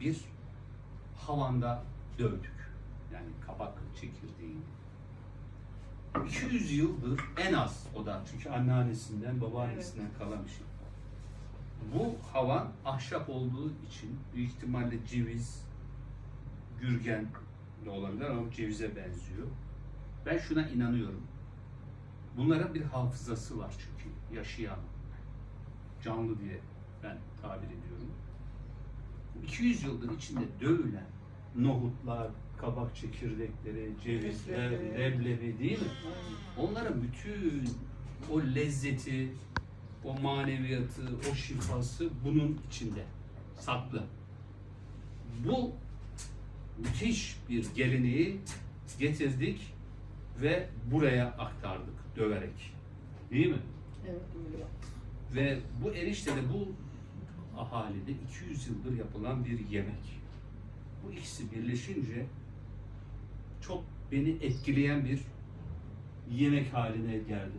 bir havanda dövdük. Yani kabak çekirdeğini. 200 yıldır en az o da çünkü anneannesinden babaannesinden kalan bir şey. Bu havan ahşap olduğu için büyük ihtimalle ceviz, gürgen de olabilir ama cevize benziyor. Ben şuna inanıyorum. Bunlara bir hafızası var çünkü yaşayan, canlı diye ben tabir ediyorum. 200 yıldır içinde dövülen nohutlar, kabak çekirdekleri, cevizler, Leblebi. değil mi? Onların bütün o lezzeti, o maneviyatı, o şifası bunun içinde saklı. Bu müthiş bir geleneği getirdik ve buraya aktardık döverek. Değil mi? Evet öyle. Ve bu eriştede bu ahalide 200 yıldır yapılan bir yemek. Bu ikisi birleşince çok beni etkileyen bir yemek haline geldi.